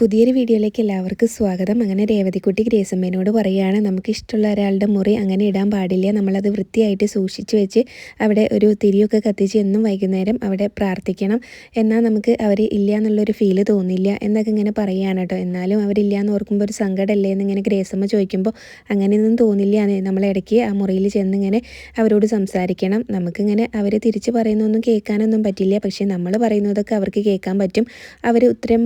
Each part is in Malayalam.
പുതിയൊരു വീഡിയോയിലേക്ക് എല്ലാവർക്കും സ്വാഗതം. അങ്ങനെ രേവതിക്കുട്ടി ഗ്രേസമ്മേനോട് പറയുകയാണ് നമുക്ക് ഇഷ്ടമുള്ള ഒരാളുടെ മുറി അങ്ങനെ ഇടാൻ പാടില്ല. നമ്മളത് വൃത്തിയായിട്ട് സൂക്ഷിച്ചു വെച്ച് അവിടെ ഒരു തിരിയൊക്കെ കത്തിച്ച് എന്നും വൈകുന്നേരം അവിടെ പ്രാർത്ഥിക്കണം. എന്നാൽ നമുക്ക് അവർ ഇല്ല എന്നുള്ളൊരു ഫീൽ തോന്നില്ല എന്നൊക്കെ ഇങ്ങനെ പറയുകയാണ് കേട്ടോ. എന്നാലും അവരില്ല എന്ന് ഓർക്കുമ്പോൾ ഒരു സങ്കടമല്ലേ എന്നിങ്ങനെ ഗ്രേസമ്മ ചോദിക്കുമ്പോൾ അങ്ങനെയൊന്നും തോന്നില്ല. നമ്മൾ ഇടയ്ക്ക് ആ മുറിയിൽ ചെന്നിങ്ങനെ അവരോട് സംസാരിക്കണം. നമുക്കിങ്ങനെ അവർ തിരിച്ച് പറയുന്നൊന്നും കേൾക്കാനൊന്നും പറ്റില്ല. പക്ഷേ നമ്മൾ പറയുന്നതൊക്കെ അവർക്ക് കേൾക്കാൻ പറ്റും. അവർ ഉത്തരം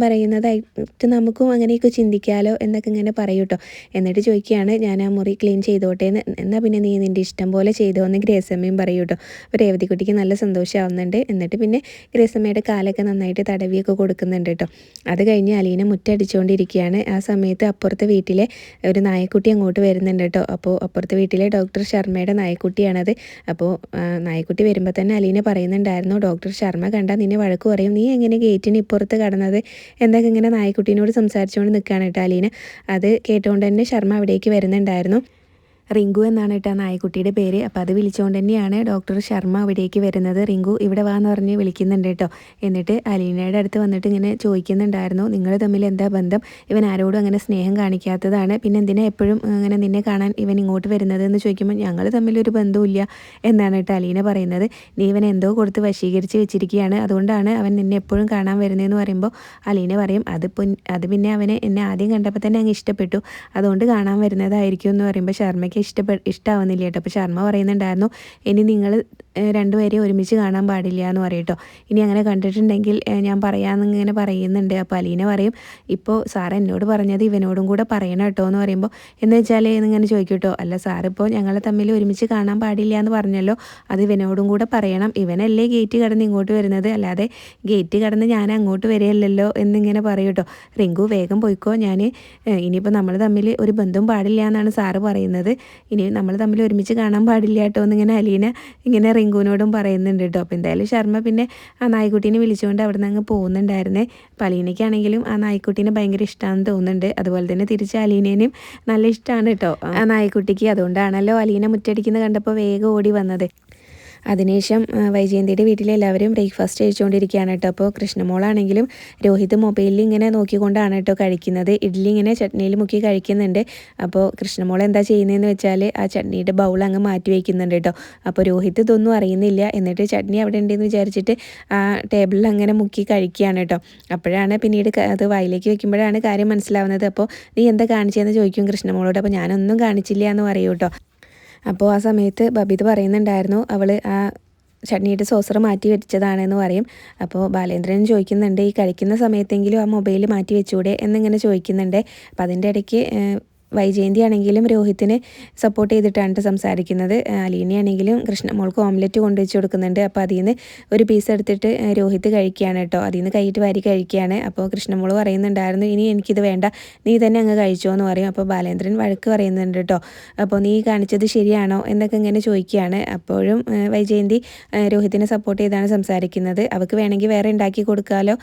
പറയുന്നതായിട്ട് നമുക്കും അങ്ങനെയൊക്കെ ചിന്തിക്കാമല്ലോ എന്നൊക്കെ ഇങ്ങനെ പറയൂ കേട്ടോ. എന്നിട്ട് ചോദിക്കുകയാണ് ഞാൻ ആ മുറി ക്ലീൻ ചെയ്തോട്ടെ എന്ന്. എന്നാൽ പിന്നെ നീ നിന്റെ ഇഷ്ടം പോലെ ചെയ്തോ എന്ന് ഗ്രേസമ്മയും പറയൂ കേട്ടോ. അപ്പോൾ രേവതിക്കുട്ടിക്ക് നല്ല സന്തോഷമാവുന്നുണ്ട് എന്നിട്ട് പിന്നെ ഗ്രേസമ്മയുടെ കാലൊക്കെ നന്നായിട്ട് തടവിയൊക്കെ കൊടുക്കുന്നുണ്ട് കേട്ടോ. അത് കഴിഞ്ഞ് അലീന മുറ്റടിച്ചുകൊണ്ടിരിക്കുകയാണ് ആ സമയത്ത് അപ്പുറത്തെ വീട്ടിലെ ഒരു നായക്കുട്ടി അങ്ങോട്ട് വരുന്നുണ്ട് കേട്ടോ. അപ്പോൾ അപ്പുറത്തെ വീട്ടിലെ ഡോക്ടർ ശർമ്മയുടെ നായക്കുട്ടിയാണത്. അപ്പോൾ നായക്കുട്ടി വരുമ്പോൾ തന്നെ അലീന പറയുന്നുണ്ടായിരുന്നു ഡോക്ടർ ശർമ്മ കണ്ടാൽ നിന്നെ വഴക്ക് പറയും. നീ എങ്ങനെ ഗേറ്റിന് ഇപ്പുറത്ത് കടന്നത്? എന്നൊക്കെ ഇങ്ങനെ നായക്കുട്ടീനോട് സംസാരിച്ചുകൊണ്ട് നിൽക്കുകയാണ് കേട്ടോ അലീന. അത് കേട്ടുകൊണ്ട് തന്നെ ശർമ്മ അവിടേക്ക് വരുന്നുണ്ടായിരുന്നു. റിങ്കു എന്നാണ് കേട്ടോ നായക്കുട്ടിയുടെ പേര്. അപ്പോൾ അത് വിളിച്ചുകൊണ്ട് തന്നെയാണ് ഡോക്ടർ ശർമ്മ അവിടേക്ക് വരുന്നത്. റിങ്കു ഇവിടെ വാന്ന് പറഞ്ഞ് വിളിക്കുന്നുണ്ട് കേട്ടോ. എന്നിട്ട് അലീനയുടെ അടുത്ത് വന്നിട്ട് ഇങ്ങനെ ചോദിക്കുന്നുണ്ടായിരുന്നു. നിങ്ങൾ തമ്മിൽ എന്താ ബന്ധം? ഇവൻ ആരോടും അങ്ങനെ സ്നേഹം കാണിക്കാത്തതാണ്. പിന്നെ എന്തിനാ എപ്പോഴും അങ്ങനെ നിന്നെ കാണാൻ ഇവൻ ഇങ്ങോട്ട് വരുന്നത്? എന്ന് ചോദിക്കുമ്പോൾ ഞങ്ങൾ തമ്മിലൊരു ബന്ധവുമില്ല എന്നാണ് കേട്ടോ അലീന പറയുന്നത്. നീ ഇവൻ എന്തോ കൊടുത്ത് വശീകരിച്ച് വെച്ചിരിക്കുകയാണ്. അതുകൊണ്ടാണ് അവൻ നിന്നെ എപ്പോഴും കാണാൻ വരുന്നതെന്ന് പറയുമ്പോൾ അലീന പറയും അത് അത് പിന്നെ അവനെ എന്നെ ആദ്യം കണ്ടപ്പോൾ തന്നെ അങ്ങ് ഇഷ്ടപ്പെട്ടു. അതുകൊണ്ട് കാണാൻ വരുന്നതായിരിക്കും എന്ന് പറയുമ്പോൾ ശർമ്മയ്ക്ക് ഇഷ്ടപ്പെ ഇഷ്ടമാവുന്നില്ല കേട്ടോ. അപ്പോൾ ശർമ്മ പറയുന്നുണ്ടായിരുന്നു ഇനി നിങ്ങൾ രണ്ടുപേരെയും ഒരുമിച്ച് കാണാൻ പാടില്ല എന്ന് പറയട്ടോ ഇനി അങ്ങനെ കണ്ടിട്ടുണ്ടെങ്കിൽ ഞാൻ പറയാമെന്ന് ഇങ്ങനെ പറയുന്നുണ്ട്. അപ്പോൾ അലീന പറയും ഇപ്പോൾ സാർ എന്നോട് പറഞ്ഞത് ഇവനോടും കൂടെ പറയണം കേട്ടോ എന്ന് പറയുമ്പോൾ എന്ന് വെച്ചാൽ ഇങ്ങനെ ചോദിക്കൂട്ടോ അല്ല സാറിപ്പോൾ ഞങ്ങളെ തമ്മിൽ ഒരുമിച്ച് കാണാൻ പാടില്ല എന്ന് പറഞ്ഞല്ലോ. അത് ഇവനോടും കൂടെ പറയണം. ഇവനല്ലേ ഗേറ്റ് കടന്ന് ഇങ്ങോട്ട് വരുന്നത്. അല്ലാതെ ഗേറ്റ് കടന്ന് ഞാൻ അങ്ങോട്ട് വരികയല്ലോ എന്നിങ്ങനെ പറയും കേട്ടോ. റിങ്കു വേഗം പോയിക്കോ. ഞാൻ ഇനിയിപ്പോൾ നമ്മൾ തമ്മിൽ ഒരു ബന്ധം പാടില്ല എന്നാണ് സാറ് പറയുന്നത്. ഇനി നമ്മൾ തമ്മിൽ ഒരുമിച്ച് കാണാൻ പാടില്ല കേട്ടോ എന്നിങ്ങനെ അലീന ഇങ്ങനെ റിങ്കുവിനോടും പറയുന്നുണ്ട് കേട്ടോ. അപ്പോൾ എന്തായാലും ശർമ്മ പിന്നെ ആ നായ്ക്കുട്ടീനെ വിളിച്ചുകൊണ്ട് അവിടെ നിന്ന് അങ്ങ് പോകുന്നുണ്ടായിരുന്നേ. അപ്പോൾ അലീനയ്ക്കാണെങ്കിലും ആ നായ്ക്കുട്ടീനെ ഭയങ്കര ഇഷ്ടമാണെന്ന് തോന്നുന്നുണ്ട്. അതുപോലെ തന്നെ തിരിച്ച് അലീനേനും നല്ല ഇഷ്ടമാണ് കേട്ടോ. ആ നായ്ക്കുട്ടിക്ക് അതുകൊണ്ടാണല്ലോ അലീന മുറ്റടിക്കുന്നത് കണ്ടപ്പോൾ വേഗം ഓടി വന്നത്. അതിനുശേഷം വൈജയന്തിയുടെ വീട്ടിലെല്ലാവരും ബ്രേക്ക്ഫാസ്റ്റ് കഴിച്ചുകൊണ്ടിരിക്കുകയാണ് കേട്ടോ. അപ്പോൾ കൃഷ്ണമോളാണെങ്കിലും രോഹിത് മൊബൈലിൽ ഇങ്ങനെ നോക്കിക്കൊണ്ടാണ് കേട്ടോ കഴിക്കുന്നത്. ഇഡ്ഡലി ഇങ്ങനെ ചട്നിയിൽ മുക്കി കഴിക്കുന്നുണ്ട്. അപ്പോൾ കൃഷ്ണമോൾ എന്താ ചെയ്യുന്നതെന്ന് വെച്ചാൽ ആ ചട്നിയുടെ ബൗൾ അങ്ങ് മാറ്റി വയ്ക്കുന്നുണ്ട് കേട്ടോ. അപ്പോൾ രോഹിത് ഇതൊന്നും അറിയുന്നില്ല. എന്നിട്ട് ചട്നി അവിടെ ഉണ്ടെന്ന് വിചാരിച്ചിട്ട് ആ ടേബിളിൽ അങ്ങനെ മുക്കി കഴിക്കുകയാണ് കേട്ടോ. അപ്പോഴാണ് പിന്നീട് അത് വായിലേക്ക് വെക്കുമ്പോഴാണ് കാര്യം മനസ്സിലാവുന്നത്. അപ്പോൾ നീ എന്താ കാണിച്ചതെന്ന് ചോദിക്കും കൃഷ്ണമോളോട്. അപ്പോൾ ഞാനൊന്നും കാണിച്ചില്ല എന്ന് പറയൂ കേട്ടോ. അപ്പോൾ ആ സമയത്ത് ബബിത് പറയുന്നുണ്ടായിരുന്നു അവൾ ആ ചട്നിയുടെ സോസർ മാറ്റി വെച്ചതാണെന്ന് പറയും. അപ്പോൾ ബാലേന്ദ്രൻ ചോദിക്കുന്നുണ്ട് ഈ കഴിക്കുന്ന സമയത്തെങ്കിലും ആ മൊബൈൽ മാറ്റി വെച്ചുകൂടെ എന്നിങ്ങനെ ചോദിക്കുന്നുണ്ട്. അപ്പോൾ അതിന്റെ ഇടയ്ക്ക് വൈജയന്തി ആണെങ്കിലും രോഹിത്തിനെ സപ്പോർട്ട് ചെയ്തിട്ടാണ് സംസാരിക്കുന്നത്. സംസാരിക്കുന്നത് അലീനയാണെങ്കിലും കൃഷ്ണമോൾക്ക് ഓംലെറ്റ് കൊണ്ടുവച്ച് കൊടുക്കുന്നുണ്ട്. അപ്പോൾ അതിൽ നിന്ന് ഒരു പീസ് എടുത്തിട്ട് രോഹിത് കഴിക്കുകയാണ് കേട്ടോ. അതിൽ നിന്ന് കൈയിട്ട് വാരി കഴിക്കുകയാണ്. അപ്പോൾ കൃഷ്ണമോൾ പറയുന്നുണ്ടായിരുന്നു ഇനി എനിക്കിത് വേണ്ട. നീ തന്നെ അങ്ങ് കഴിച്ചോ എന്ന് പറയും. അപ്പോൾ ബാലേന്ദ്രൻ വഴക്ക് പറയുന്നുണ്ട് കേട്ടോ. അപ്പോൾ നീ കാണിച്ചത് ശരിയാണോ എന്നൊക്കെ ഇങ്ങനെ ചോദിക്കുകയാണ്. അപ്പോഴും വൈജയന്തി രോഹിത്തിനെ സപ്പോർട്ട് ചെയ്താണ് സംസാരിക്കുന്നത്. അവൾക്ക് വേണമെങ്കിൽ വേറെ ഉണ്ടാക്കി കൊടുക്കാമല്ലോ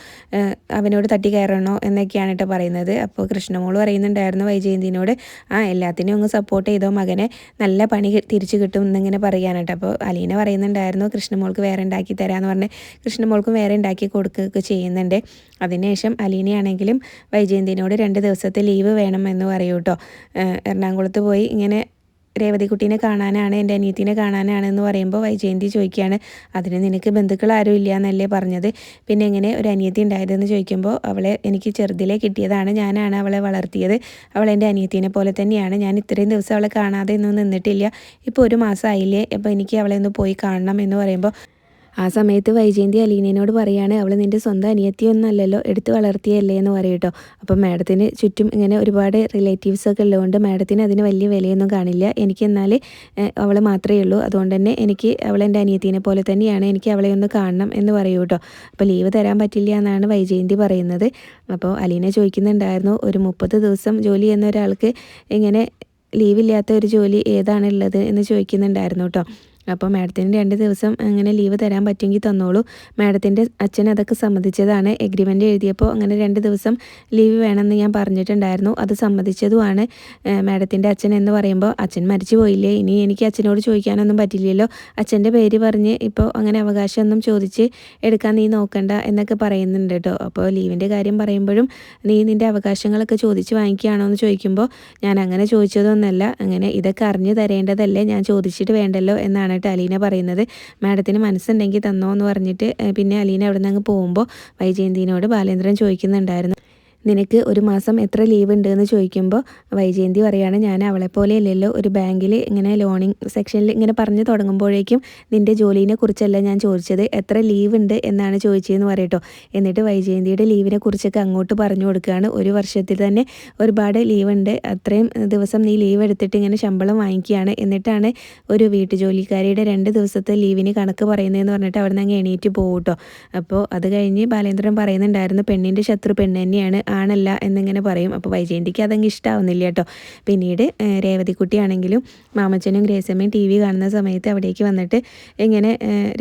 അവനോട് തട്ടി കയറണോ? എന്നൊക്കെയാണ് കേട്ടോ പറയുന്നത്. അപ്പോൾ കൃഷ്ണമോൾ പറയുന്നുണ്ടായിരുന്നു വൈജയന്തിനോട് ആ എല്ലാത്തിനും അങ്ങ് സപ്പോർട്ട് ചെയ്തോ മകനെ. നല്ല പണി തിരിച്ചു കിട്ടും എന്നിങ്ങനെ പറയാനായിട്ട്. അപ്പോൾ അലീന പറയുന്നുണ്ടായിരുന്നു കൃഷ്ണമോൾക്ക് വേറെ ഉണ്ടാക്കി തരാമെന്ന് പറഞ്ഞ് കൃഷ്ണമോൾക്കും വേറെ ഉണ്ടാക്കി കൊടുക്കുകയൊക്കെ ചെയ്യുന്നുണ്ട്. അതിനുശേഷം അലീനയാണെങ്കിലും വൈജയന്തിനോട് രണ്ട് ദിവസത്തെ ലീവ് വേണം എന്ന് പറയൂ കേട്ടോ എറണാകുളത്ത് പോയി ഇങ്ങനെ രേവതിക്കുട്ടീനെ കാണാനാണ് എന്റെ അനിയത്തിനെ കാണാനാണ് എന്ന് പറയുമ്പോൾ വൈജയന്തി ചോദിക്കുകയാണ് അതിന് നിനക്ക് ബന്ധുക്കൾ ആരും ഇല്ല എന്നല്ലേ പറഞ്ഞത്? പിന്നെ എങ്ങനെ ഒരു അനിയത്തി ഉണ്ടായതെന്ന് ചോദിക്കുമ്പോൾ അവളെ എനിക്ക് ചെറുതിലെ കിട്ടിയതാണ് ഞാനാണ് അവളെ വളർത്തിയത് അവൾ എന്റെ അനിയത്തിനെ പോലെ തന്നെയാണ് ഞാൻ ഇത്രയും ദിവസം അവളെ കാണാതെ ഒന്നും നിന്നിട്ടില്ല ഇപ്പോൾ ഒരു മാസമായില്ലേ അപ്പോൾ എനിക്ക് അവളെ ഒന്ന് പോയി കാണണം എന്ന് പറയുമ്പോൾ ആ സമയത്ത് വൈജയന്തി അലീനയോട് പറയാണ് അവൾ നിന്റെ സ്വന്തം അനിയത്തിയൊന്നല്ലല്ലോ എടുത്തു വളർത്തിയല്ലേ എന്ന് പറയും അപ്പം മാഡത്തിന് ചുറ്റും ഇങ്ങനെ ഒരുപാട് റിലേറ്റീവ്സ് ഒക്കെ ഉള്ളതുകൊണ്ട് മാഡത്തിന് അതിന് വലിയ വിലയൊന്നും കാണില്ല. എനിക്ക് എന്നാൽ അവൾ മാത്രമേ ഉള്ളൂ. അതുകൊണ്ട് തന്നെ എനിക്ക് അവൾ എന്റെ അനിയത്തിനെ പോലെ തന്നെയാണ്. എനിക്ക് അവളെ ഒന്ന് കാണണം എന്ന് പറയൂ കേട്ടോ. അപ്പോൾ ലീവ് തരാൻ പറ്റില്ല എന്നാണ് വൈജയന്തി പറയുന്നത്. അപ്പോൾ അലീന ചോദിക്കുന്നുണ്ടായിരുന്നു ഒരു മുപ്പത് ദിവസം ജോലി ചെയ്യുന്ന ഒരാൾക്ക് ഇങ്ങനെ ലീവില്ലാത്ത ഒരു ജോലി ഏതാണുള്ളത് എന്ന് ചോദിക്കുന്നുണ്ടായിരുന്നു കേട്ടോ. അപ്പോൾ മാഡത്തിന് രണ്ട് ദിവസം അങ്ങനെ ലീവ് തരാൻ പറ്റുമെങ്കിൽ തന്നോളൂ. മാഡത്തിന്റെ അച്ഛൻ അതൊക്കെ സമ്മതിച്ചതാണ്. എഗ്രിമെന്റ് എഴുതിയപ്പോൾ അങ്ങനെ രണ്ട് ദിവസം ലീവ് വേണമെന്ന് ഞാൻ പറഞ്ഞിട്ടുണ്ടായിരുന്നു. അത് സമ്മതിച്ചതുമാണ്. മാഡത്തിന്റെ അച്ഛൻ എന്ന് പറയുമ്പോൾ അച്ഛൻ മരിച്ചു പോയില്ലേ? ഇനി എനിക്ക് അച്ഛനോട് ചോദിക്കാനൊന്നും പറ്റില്ലല്ലോ. അച്ഛന്റെ പേര് പറഞ്ഞ് ഇപ്പോൾ അങ്ങനെ അവകാശമൊന്നും ചോദിച്ച് എടുക്കാൻ നീ നോക്കണ്ട എന്നൊക്കെ പറയുന്നുണ്ട് കേട്ടോ. അപ്പോൾ ലീവിന്റെ കാര്യം പറയുമ്പോഴും നീ നിന്റെ അവകാശങ്ങളൊക്കെ ചോദിച്ച് വാങ്ങിക്കുകയാണോ എന്ന് ചോദിക്കുമ്പോൾ ഞാൻ അങ്ങനെ ചോദിച്ചതൊന്നല്ല. അങ്ങനെ ഇതൊക്കെ അറിഞ്ഞു തരേണ്ടതല്ലേ? ഞാൻ ചോദിച്ചിട്ട് വേണ്ടല്ലോ എന്നാണ് കേട്ടോ അലീന പറയുന്നത് മാഡത്തിന് മനസ്സുണ്ടെങ്കിൽ തന്നോ എന്ന് പറഞ്ഞിട്ട് പിന്നെ അലീന അവിടെ നിന്ന് അങ്ങ് പോകുമ്പോൾ വൈജയന്തിനോട് ബാലേന്ദ്രൻ ചോദിക്കുന്നുണ്ടായിരുന്നു. നിനക്ക് ഒരു മാസം എത്ര ലീവ് ഉണ്ട് എന്ന് ചോദിക്കുമ്പോൾ വൈജയന്തി പറയുകയാണ് ഞാൻ അവളെപ്പോലെ അല്ലല്ലോ ഒരു ബാങ്കിൽ ഇങ്ങനെ ലോണിങ് സെക്ഷനിൽ ഇങ്ങനെ പറഞ്ഞു തുടങ്ങുമ്പോഴേക്കും നിന്റെ ജോലിനെ കുറിച്ചല്ല ഞാൻ ചോദിച്ചത്. എത്ര ലീവ് ഉണ്ട് എന്നാണ് ചോദിച്ചതെന്ന് പറയട്ടോ. എന്നിട്ട് വൈജയന്തിയുടെ ലീവിനെ കുറിച്ചൊക്കെ അങ്ങോട്ട് പറഞ്ഞു കൊടുക്കുകയാണ് ഒരു വർഷത്തിൽ തന്നെ ഒരുപാട് ലീവ് ഉണ്ട്. അത്രയും ദിവസം നീ ലീവ് എടുത്തിട്ട് ഇങ്ങനെ ശമ്പളം വാങ്ങിക്കുകയാണ്. എന്നിട്ടാണ് ഒരു വീട്ടുജോലിക്കാരിയുടെ രണ്ട് ദിവസത്തെ ലീവിന് കണക്ക് പറയുന്നതെന്ന് പറഞ്ഞിട്ട് അവിടെ നിന്ന് അങ്ങ് എണീറ്റ് പോകും കേട്ടോ അപ്പോൾ അത് കഴിഞ്ഞ് ബാലേന്ദ്രൻ പറയുന്നുണ്ടായിരുന്നു പെണ്ണിന്റെ ശത്രു പെണ്ണ് തന്നെയാണ്. ആണല്ല എന്നിങ്ങനെ പറയും. അപ്പോൾ വൈജയന്തിക്ക് അതങ്ങ് ഇഷ്ടമാവുന്നില്ല കേട്ടോ. പിന്നീട് രേവതിക്കുട്ടിയാണെങ്കിലും മാമച്ചനും ഗ്രേസമ്മയും ടി വി കാണുന്ന സമയത്ത് അവിടേക്ക് വന്നിട്ട് ഇങ്ങനെ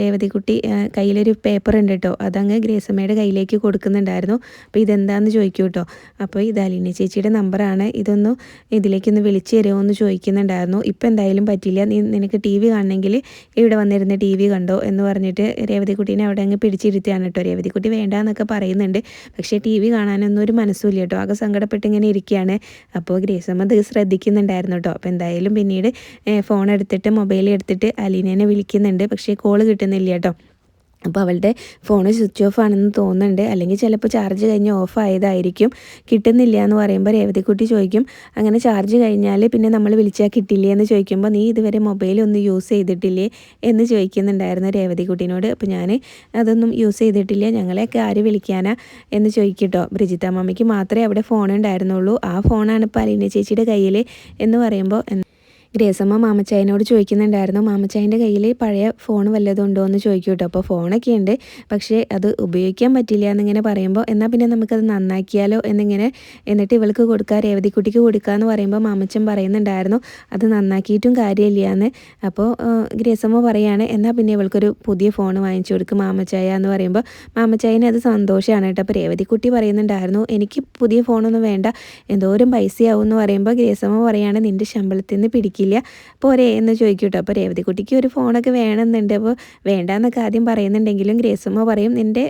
രേവതിക്കുട്ടി കയ്യിലൊരു പേപ്പർ ഉണ്ട് കേട്ടോ. അതങ്ങ് ഗ്രേസമ്മയുടെ കയ്യിലേക്ക് കൊടുക്കുന്നുണ്ടായിരുന്നു. അപ്പോൾ ഇതെന്താണെന്ന് ചോദിക്കൂ കേട്ടോ. അപ്പോൾ ഇത് അലിനി ചേച്ചിയുടെ നമ്പറാണ് ഇതൊന്ന് ഇതിലേക്കൊന്ന് വിളിച്ചു തരുമോ എന്ന് ചോദിക്കുന്നുണ്ടായിരുന്നു. ഇപ്പോൾ എന്തായാലും പറ്റില്ല നീ നിനക്ക് ടി വി കാണണമെങ്കിൽ ഇവിടെ വന്നിരുന്ന ടി വി കണ്ടോ എന്ന് പറഞ്ഞിട്ട് രേവതിക്കുട്ടീനെ അവിടെ അങ്ങ് പിടിച്ചിരുത്തിയാണ് കേട്ടോ. രേവതിക്കുട്ടി വേണ്ടാന്നൊക്കെ പറയുന്നുണ്ട്. പക്ഷേ ടി വി കാണാനൊന്നും ഒരു മനസ്സുമില്ല കേട്ടോ. ആകെ സങ്കടപ്പെട്ട് ഇങ്ങനെ ഇരിക്കുകയാണ്. അപ്പോൾ ഗ്രേസമ്മ അത് ശ്രദ്ധിക്കുന്നുണ്ടായിരുന്നു കേട്ടോ. അപ്പോൾ എന്തായാലും പിന്നീട് ഫോൺ എടുത്തിട്ട് മൊബൈൽ എടുത്തിട്ട് അലീനേനെ വിളിക്കുന്നുണ്ട്. പക്ഷേ കോൾ കിട്ടുന്നില്ല കേട്ടോ. അപ്പോൾ അവളുടെ ഫോൺ സ്വിച്ച് ഓഫ് ആണെന്ന് തോന്നുന്നുണ്ട്. അല്ലെങ്കിൽ ചിലപ്പോൾ ചാർജ് കഴിഞ്ഞ് ഓഫ് ആയതായിരിക്കും. കിട്ടുന്നില്ല എന്ന് പറയുമ്പോൾ രേവതിക്കുട്ടി ചോദിക്കും അങ്ങനെ ചാർജ് കഴിഞ്ഞാൽ പിന്നെ നമ്മൾ വിളിച്ചാൽ കിട്ടില്ലേ? എന്ന് ചോദിക്കുമ്പോൾ നീ ഇതുവരെ മൊബൈൽ ഒന്നും യൂസ് ചെയ്തിട്ടില്ലേ? എന്ന് ചോദിക്കുന്നുണ്ടായിരുന്നു രേവതിക്കുട്ടിനോട്. അപ്പോൾ ഞാൻ അതൊന്നും യൂസ് ചെയ്തിട്ടില്ല. ഞങ്ങളെയൊക്കെ ആര് വിളിക്കാനാ? എന്ന് ചോദിക്കട്ടോ. ബ്രിജിത്ത മമ്മിക്ക് മാത്രമേ അവിടെ ഫോൺ ഉണ്ടായിരുന്നുള്ളൂ. ആ ഫോണാണ് ഇപ്പോൾ അലീന ചേച്ചിയുടെ കയ്യിൽ എന്ന് പറയുമ്പോൾ ഗ്രേസമ്മ മാമച്ചായനോട് ചോദിക്കുന്നുണ്ടായിരുന്നു മാമച്ചായന്റെ കയ്യിൽ പഴയ ഫോൺ വല്ലതും ഉണ്ടോ എന്ന് ചോദിക്കും കേട്ടോ അപ്പോൾ ഫോണൊക്കെ ഉണ്ട് പക്ഷേ അത് ഉപയോഗിക്കാൻ പറ്റില്ല എന്നിങ്ങനെ പറയുമ്പോൾ എന്നാൽ പിന്നെ നമുക്കത് നന്നാക്കിയാലോ എന്നിങ്ങനെ എന്നിട്ട് ഇവൾക്ക് കൊടുക്കുക രേവതിക്കുട്ടിക്ക് കൊടുക്കുക എന്ന് പറയുമ്പോൾ മാമച്ചൻ പറയുന്നുണ്ടായിരുന്നു അത് നന്നാക്കിയിട്ടും കാര്യമില്ല എന്ന് അപ്പോൾ ഗ്രേസമ്മ പറയാണ് എന്നാൽ പിന്നെ ഇവൾക്കൊരു പുതിയ ഫോൺ വാങ്ങിച്ചു കൊടുക്കും മാമച്ചായ എന്ന് പറയുമ്പോൾ മാമച്ചായന് അത് സന്തോഷമാണ് കേട്ടോ അപ്പോൾ രേവതിക്കുട്ടി പറയുന്നുണ്ടായിരുന്നു എനിക്ക് പുതിയ ഫോണൊന്നും വേണ്ട എന്തോരം പൈസയാവും എന്ന് പറയുമ്പോൾ ഗ്രേസമ്മ പറയാണ് നിന്റെ ശമ്പളത്തിൽ നിന്ന് പിടിക്കും സമ്മതിക്കില്ല പോരെ എന്ന് ചോദിക്കും കേട്ടോ അപ്പോൾ രേവതിക്കുട്ടിക്ക് ഒരു ഫോണൊക്കെ വേണമെന്നുണ്ട്. അപ്പോൾ വേണ്ടാന്നൊക്കെ ആദ്യം പറയുന്നുണ്ടെങ്കിലും ഗ്രേസമ്മ പറയും നിന്റെ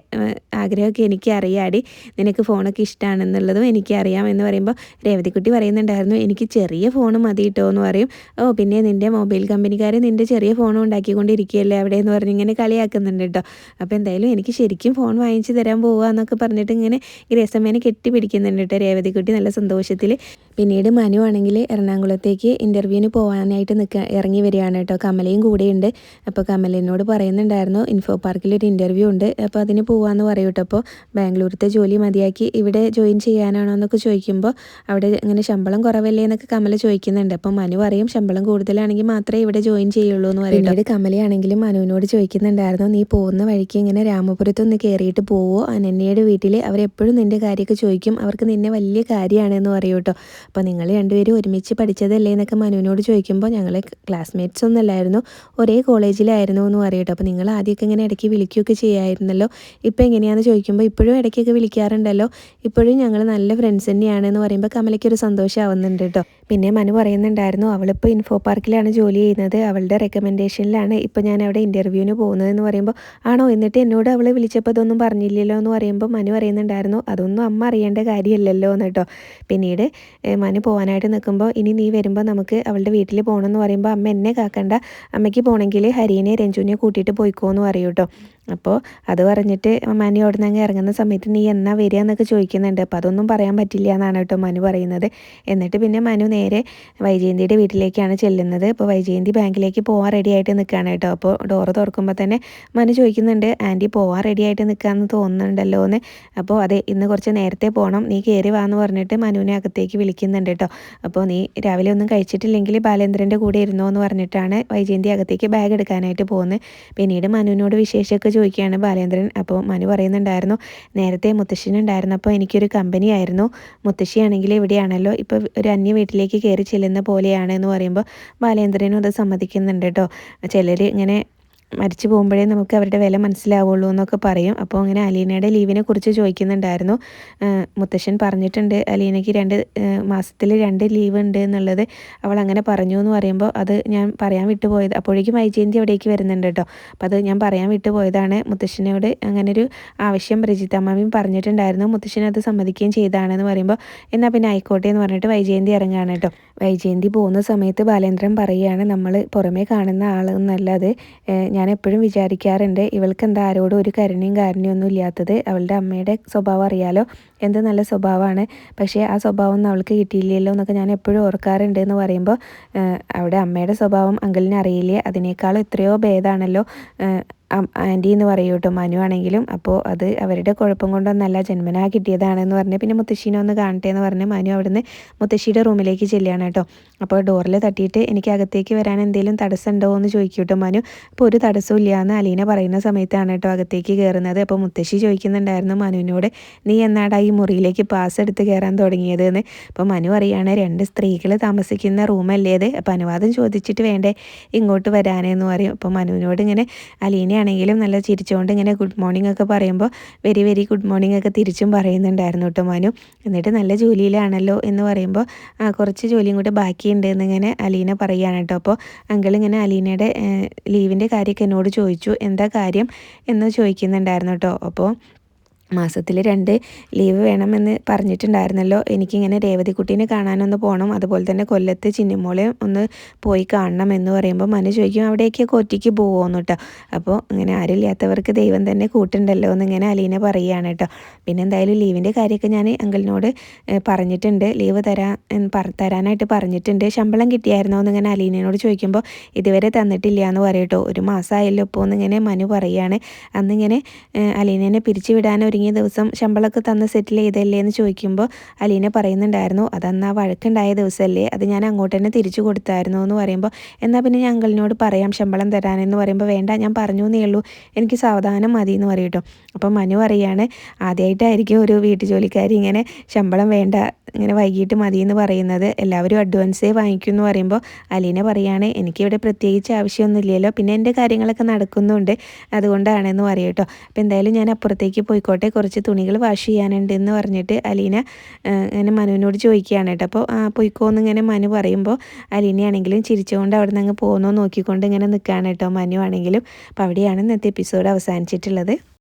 ആഗ്രഹമൊക്കെ എനിക്ക് അറിയാടി നിനക്ക് ഫോണൊക്കെ ഇഷ്ടമാണെന്നുള്ളതും എനിക്കറിയാം എന്ന് പറയുമ്പോൾ രേവതിക്കുട്ടി പറയുന്നുണ്ടായിരുന്നു എനിക്ക് ചെറിയ ഫോൺ മതി കേട്ടോ എന്ന് പറയും. ഓ പിന്നെ നിന്റെ മൊബൈൽ കമ്പനിക്കാർ നിന്റെ ചെറിയ ഫോണും ഉണ്ടാക്കിക്കൊണ്ടിരിക്കുകയല്ലേ അവിടെ എന്ന് പറഞ്ഞ് ഇങ്ങനെ കളിയാക്കുന്നുണ്ട് കേട്ടോ അപ്പോൾ എന്തായാലും എനിക്ക് ശരിക്കും ഫോൺ വാങ്ങിച്ച് തരാൻ പോവുക എന്നൊക്കെ പറഞ്ഞിട്ട് ഇങ്ങനെ ഗ്രേസമ്മേനെ കെട്ടിപ്പിടിക്കുന്നുണ്ട് കേട്ടോ രേവതിക്കുട്ടി നല്ല സന്തോഷത്തിൽ പിന്നീട് മനു ആണെങ്കിൽ എറണാകുളത്തേക്ക് ഇന്റർവ്യൂവിന് പോകാനായിട്ട് നിൽക്കുക ഇറങ്ങി വരികയാണ് കേട്ടോ. കമലയും കൂടെയുണ്ട്. അപ്പോൾ കമലിനോട് പറയുന്നുണ്ടായിരുന്നു ഇൻഫോ പാർക്കിൽ ഒരു ഇന്റർവ്യൂ ഉണ്ട്. അപ്പോൾ അതിന് പോകാമെന്ന് പറയും കേട്ടോ അപ്പോൾ ബാംഗ്ലൂരത്തെ ജോലി മതിയാക്കി ഇവിടെ ജോയിൻ ചെയ്യാനാണോ എന്നൊക്കെ ചോദിക്കുമ്പോൾ അവിടെ ഇങ്ങനെ ശമ്പളം കുറവല്ലേ എന്നൊക്കെ കമല ചോദിക്കുന്നുണ്ട്. അപ്പോൾ മനു പറയും ശമ്പളം കൂടുതലാണെങ്കിൽ മാത്രമേ ഇവിടെ ജോയിൻ ചെയ്യുള്ളൂ എന്ന് പറയും പിന്നീട് കമലയാണെങ്കിലും മനുവിനോട് ചോദിക്കുന്നുണ്ടായിരുന്നു നീ പോകുന്ന വഴിക്ക് ഇങ്ങനെ രാമപുരത്ത് ഒന്ന് കയറിയിട്ട് പോവോ? അനന്യയുടെ വീട്ടിൽ അവരെപ്പോഴും നിന്റെ കാര്യമൊക്കെ ചോദിക്കും. അവർക്ക് നിന്നെ വലിയ കാര്യമാണെന്ന് പറയും കേട്ടോ അപ്പോൾ നിങ്ങൾ രണ്ടുപേരും ഒരുമിച്ച് പഠിച്ചതല്ലേ എന്നൊക്കെ മനുവിനോട് ചോദിക്കുമ്പോൾ ഞങ്ങൾ ക്ലാസ്മേറ്റ്സ് ഒന്നല്ലായിരുന്നു. ഒരേ കോളേജിലായിരുന്നു എന്ന് പറയട്ടോ. അപ്പോൾ നിങ്ങൾ ആദ്യമൊക്കെ ഇങ്ങനെ ഇടയ്ക്ക് വിളിക്കുകയൊക്കെ ചെയ്യായിരുന്നല്ലോ. ഇപ്പോൾ എങ്ങനെയാണെന്ന് ചോദിക്കുമ്പോൾ ഇപ്പോഴും ഇടയ്ക്കൊക്കെ വിളിക്കാറുണ്ടല്ലോ. ഇപ്പോഴും ഞങ്ങൾ നല്ല ഫ്രണ്ട്സ് തന്നെയാണ് എന്ന് പറയുമ്പോൾ കമലയ്ക്കൊരു സന്തോഷമാവുന്നുണ്ട് കേട്ടോ. പിന്നെ മനു പറയുന്നുണ്ടായിരുന്നു അവളിപ്പോൾ ഇൻഫോ പാർക്കിലാണ് ജോലി ചെയ്യുന്നത്. അവളുടെ റെക്കമെൻഡേഷനിലാണ് ഇപ്പോൾ ഞാൻ അവിടെ ഇന്റർവ്യൂവിന് പോകുന്നതെന്ന് പറയുമ്പോൾ ആണോ? എന്നിട്ട് എന്നോട് അവൾ വിളിച്ചപ്പോൾ അതൊന്നും പറഞ്ഞില്ലല്ലോ എന്ന് പറയുമ്പോൾ മനു പറയുന്നുണ്ടായിരുന്നു അതൊന്നും അമ്മ അറിയേണ്ട കാര്യമല്ലല്ലോ എന്ന് കേട്ടോ. പിന്നീട് മനു പോകാനായിട്ട് നിൽക്കുമ്പോൾ ഇനി നീ വരുമ്പോൾ നമുക്ക് അവളുടെ വീട്ടിൽ പോകണമെന്ന് പറയുമ്പോൾ അമ്മ എന്നെ കാക്കണ്ട. അമ്മയ്ക്ക് പോകണമെങ്കിൽ ഹരീനെ രഞ്ജുവിനെ കൂട്ടിയിട്ട് പോയിക്കോ എന്ന് പറയൂ കേട്ടോ അപ്പോൾ അത് പറഞ്ഞിട്ട് മനു അവിടെ നിന്ന് അങ്ങ് ഇറങ്ങുന്ന സമയത്ത് നീ എന്നാ വരിക എന്നൊക്കെ ചോദിക്കുന്നുണ്ട്. അപ്പോൾ അതൊന്നും പറയാൻ പറ്റില്ല എന്നാണ് കേട്ടോ മനു പറയുന്നത്. എന്നിട്ട് പിന്നെ മനു നേരെ വൈജയന്തിയുടെ വീട്ടിലേക്കാണ് ചെല്ലുന്നത്. അപ്പോൾ വൈജയന്തി ബാങ്കിലേക്ക് പോകാൻ റെഡി ആയിട്ട് നിൽക്കുകയാണ് കേട്ടോ അപ്പോൾ ഡോറ് തുറക്കുമ്പോൾ തന്നെ മനു ചോദിക്കുന്നുണ്ട് ആന്റി പോകാൻ റെഡി ആയിട്ട് നിൽക്കാമെന്ന് തോന്നുന്നുണ്ടല്ലോ എന്ന്. അപ്പോൾ അതെ ഇന്ന് കുറച്ച് നേരത്തെ പോകണം നീ കയറി വാന്ന് പറഞ്ഞിട്ട് മനുവിനെ അകത്തേക്ക് വിളിക്കുന്നുണ്ട് കേട്ടോ അപ്പോൾ നീ രാവിലെ ഒന്നും കഴിച്ചിട്ടില്ലെങ്കിൽ ബാലേന്ദ്രന്റെ കൂടെ ഇരുന്നോ എന്ന് പറഞ്ഞിട്ടാണ് വൈജയന്തി അകത്തേക്ക് ബാഗ് എടുക്കാനായിട്ട് പോകുന്നത് പിന്നീട് മനുവിനോട് വിശേഷമൊക്കെ ചോദിക്കുകയാണ് ബാലേന്ദ്രൻ. അപ്പോൾ മനു പറയുന്നുണ്ടായിരുന്നു നേരത്തെ മുത്തശ്ശനുണ്ടായിരുന്നപ്പോൾ എനിക്കൊരു കമ്പനി ആയിരുന്നു. മുത്തശ്ശിയാണെങ്കിൽ ഇവിടെയാണല്ലോ. ഇപ്പോൾ ഒരു അന്യ വീട്ടിലേക്ക് കയറി ചെല്ലുന്ന പോലെയാണ് എന്ന് പറയുമ്പോൾ ബാലേന്ദ്രനും അത് സമ്മതിക്കുന്നുണ്ട് കേട്ടോ. ചിലർ ഇങ്ങനെ മരിച്ചു പോകുമ്പോഴേ നമുക്ക് അവരുടെ വില മനസ്സിലാവുള്ളൂ എന്നൊക്കെ പറയും. അപ്പോൾ അങ്ങനെ അലീനയുടെ ലീവിനെ കുറിച്ച് ചോദിക്കുന്നുണ്ടായിരുന്നു. മുത്തശ്ശൻ പറഞ്ഞിട്ടുണ്ട് അലീനയ്ക്ക് രണ്ട് മാസത്തിൽ രണ്ട് ലീവ് ഉണ്ട് എന്നുള്ളത് അവൾ അങ്ങനെ പറഞ്ഞു എന്ന് പറയുമ്പോൾ അത് ഞാൻ പറയാൻ വിട്ടുപോയത് അപ്പോഴേക്കും വൈജയന്തി അവിടേക്ക് വരുന്നുണ്ട് കേട്ടോ. അപ്പോൾ അത് ഞാൻ പറയാൻ വിട്ടുപോയതാണ്. മുത്തശ്ശനോട് അങ്ങനെ ഒരു ആവശ്യം പ്രജിത്തമ്മാമിയും പറഞ്ഞിട്ടുണ്ടായിരുന്നു. മുത്തശ്ശൻ അത് സമ്മതിക്കുകയും ചെയ്താണെന്ന് പറയുമ്പോൾ എന്നാൽ പിന്നെ ആയിക്കോട്ടെ എന്ന് പറഞ്ഞിട്ട് വൈജയന്തി ഇറങ്ങുകയാണ് കേട്ടോ. വൈജയന്തി പോകുന്ന സമയത്ത് ബാലേന്ദ്രൻ പറയുകയാണ് നമ്മൾ പുറമേ കാണുന്ന ആളെന്നല്ലാതെ ഞാൻ എപ്പോഴും വിചാരിക്കാറുണ്ട് ഇവൾക്ക് എന്താ ആരോടും ഒരു കരുണയും കാരുണ്യമൊന്നും ഇല്ലാത്തത്. അവളുടെ അമ്മയുടെ സ്വഭാവം അറിയാലോ എന്ത് നല്ല സ്വഭാവമാണ്. പക്ഷേ ആ സ്വഭാവം ഒന്നും അവൾക്ക് കിട്ടിയില്ലല്ലോ എന്നൊക്കെ ഞാൻ എപ്പോഴും ഓർക്കാറുണ്ട് എന്ന് പറയുമ്പോൾ അവിടെ അമ്മയുടെ സ്വഭാവം അങ്കിളിന് അറിയില്ലേ? അതിനേക്കാളും എത്രയോ ഭേദമാണല്ലോ ആന്റി എന്ന് പറയൂ കേട്ടോ മനു ആണെങ്കിലും. അപ്പോൾ അത് അവരുടെ കുഴപ്പം കൊണ്ടൊന്നല്ല ജന്മനാ കിട്ടിയതാണെന്ന് പറഞ്ഞ് പിന്നെ മുത്തശ്ശീനെ ഒന്ന് കാണട്ടെ എന്ന് പറഞ്ഞ് മനു അവിടുന്ന് മുത്തശ്ശിയുടെ റൂമിലേക്ക് ചെല്ലുകയാണ് കേട്ടോ. അപ്പോൾ ഡോറിൽ തട്ടിയിട്ട് എനിക്ക് അകത്തേക്ക് വരാൻ എന്തെങ്കിലും തടസ്സമുണ്ടോ എന്ന് ചോദിക്കും കേട്ടോ മനു. അപ്പോൾ ഒരു തടസ്സവും എന്ന് അലീന പറയുന്ന സമയത്താണ് കേട്ടോ അകത്തേക്ക് കയറുന്നത്. അപ്പോൾ മുത്തശ്ശി ചോദിക്കുന്നുണ്ടായിരുന്നു മനുവിനോട് നീ എന്നാടാ ഈ മുറിയിലേക്ക് പാസ് എടുത്ത് കയറാൻ തുടങ്ങിയത് എന്ന് അപ്പോൾ മനു അറിയാണ് രണ്ട് സ്ത്രീകൾ താമസിക്കുന്ന റൂമല്ലേ അത് അപ്പോൾ അനുവാദം ചോദിച്ചിട്ട് വേണ്ടേ ഇങ്ങോട്ട് വരാനെന്ന് പറയും. അപ്പോൾ മനുവിനോട് ഇങ്ങനെ അലീന ആണെങ്കിലും നല്ല ചിരിച്ചുകൊണ്ട് ഇങ്ങനെ ഗുഡ് മോർണിംഗ് ഒക്കെ പറയുമ്പോൾ വെരി വെരി ഗുഡ് മോർണിംഗ് ഒക്കെ തിരിച്ചും പറയുന്നുണ്ടായിരുന്നു കേട്ടോ മനു. എന്നിട്ട് നല്ല ജോലിയിലാണല്ലോ എന്ന് പറയുമ്പോൾ കുറച്ച് ജോലിയും കൂടെ ബാക്കിയുണ്ട് എന്നിങ്ങനെ അലീന പറയുകയാണ് കേട്ടോ. അപ്പോൾ അങ്കിൾ ഇങ്ങനെ അലീനയുടെ ലീവിന്റെ കാര്യമൊക്കെ എന്നോട് ചോദിച്ചു എന്താ കാര്യം എന്ന് ചോദിക്കുന്നുണ്ടായിരുന്നു കേട്ടോ. അപ്പോൾ മാസത്തിൽ രണ്ട് ലീവ് വേണമെന്ന് പറഞ്ഞിട്ടുണ്ടായിരുന്നല്ലോ. എനിക്കിങ്ങനെ രേവതിക്കുട്ടീനെ കാണാനൊന്ന് പോകണം അതുപോലെ തന്നെ കൊല്ലത്ത് ചിന്നിമോളെ ഒന്ന് പോയി കാണണം എന്ന് പറയുമ്പോൾ മനു ചോദിക്കും അവിടേക്കൊക്കെ ഒറ്റയ്ക്ക് പോകുമെന്ന് കേട്ടോ അപ്പോൾ ഇങ്ങനെ ആരുമില്ലാത്തവർക്ക് ദൈവം തന്നെ കൂട്ടുണ്ടല്ലോ എന്ന് ഇങ്ങനെ അലീന പറയുകയാണ് കേട്ടോ പിന്നെ എന്തായാലും ലീവിന്റെ കാര്യമൊക്കെ ഞാൻ അങ്കിളിനോട് പറഞ്ഞിട്ടുണ്ട്. ലീവ് തരാൻ തരാനായിട്ട് പറഞ്ഞിട്ടുണ്ട്. ശമ്പളം കിട്ടിയായിരുന്നോ എന്ന് ഇങ്ങനെ അലീനയോട് ചോദിക്കുമ്പോൾ ഇതുവരെ തന്നിട്ടില്ല എന്ന് പറയട്ടോ ഒരു മാസമായല്ലോ ഇപ്പോൾ എന്നിങ്ങനെ മനു പറയുകയാണ്. അന്നിങ്ങനെ അലീനനെ പിരിച്ചുവിടാൻ ഒരു ഒരുങ്ങിയ ദിവസം ശമ്പളമൊക്കെ തന്ന സെറ്റിൽ ചെയ്തല്ലേ എന്ന് ചോദിക്കുമ്പോൾ അലീന പറയുന്നുണ്ടായിരുന്നു അതന്ന് ആ വഴക്കുണ്ടായ ദിവസമല്ലേ അത് ഞാൻ അങ്ങോട്ട് തന്നെ തിരിച്ചു കൊടുത്തായിരുന്നു എന്ന് പറയുമ്പോൾ എന്നാൽ പിന്നെ ഞാൻ അങ്കിളിനോട് പറയാം ശമ്പളം തരാനെന്ന് പറയുമ്പോൾ വേണ്ട ഞാൻ പറഞ്ഞു എന്നേ ഉള്ളൂ എനിക്ക് സാവധാനം മതി എന്ന് പറയും പറയട്ടോ അപ്പം മനു പറയാണ് ആദ്യമായിട്ടായിരിക്കും ഒരു വീട്ടുജോലിക്കാരി ഇങ്ങനെ ശമ്പളം വേണ്ട ഇങ്ങനെ വൈകിട്ട് മതി എന്ന് പറയുന്നത്. എല്ലാവരും അഡ്വാൻസേ വാങ്ങിക്കും എന്ന് പറയുമ്പോൾ അലീന പറയാണ് എനിക്കിവിടെ പ്രത്യേകിച്ച് ആവശ്യമൊന്നുമില്ലല്ലോ. പിന്നെ എന്റെ കാര്യങ്ങളൊക്കെ നടക്കുന്നുണ്ട്. അതുകൊണ്ടാണെന്ന് പറയും കേട്ടോ. അപ്പോൾ എന്തായാലും ഞാൻ അപ്പുറത്തേക്ക് പോയിക്കോട്ടെ. കുറച്ച് തുണികൾ വാഷ് ചെയ്യാനുണ്ട് എന്ന് പറഞ്ഞിട്ട് അലീന ഇങ്ങനെ മനുവിനോട് ചോദിക്കുകയാണ് കേട്ടോ. അപ്പോൾ ആ പൊയ്ക്കോന്ന് ഇങ്ങനെ മനു പറയുമ്പോൾ അലീനയാണെങ്കിലും ചിരിച്ചുകൊണ്ട് അവിടെ നിന്ന് അങ്ങ് പോകുന്നോ നോക്കിക്കൊണ്ട് ഇങ്ങനെ നിൽക്കുകയാണ് കേട്ടോ മനു ആണെങ്കിലും. അപ്പോൾ അവിടെയാണ് ഇന്നത്തെ എപ്പിസോഡ് അവസാനിച്ചിട്ടുള്ളത്.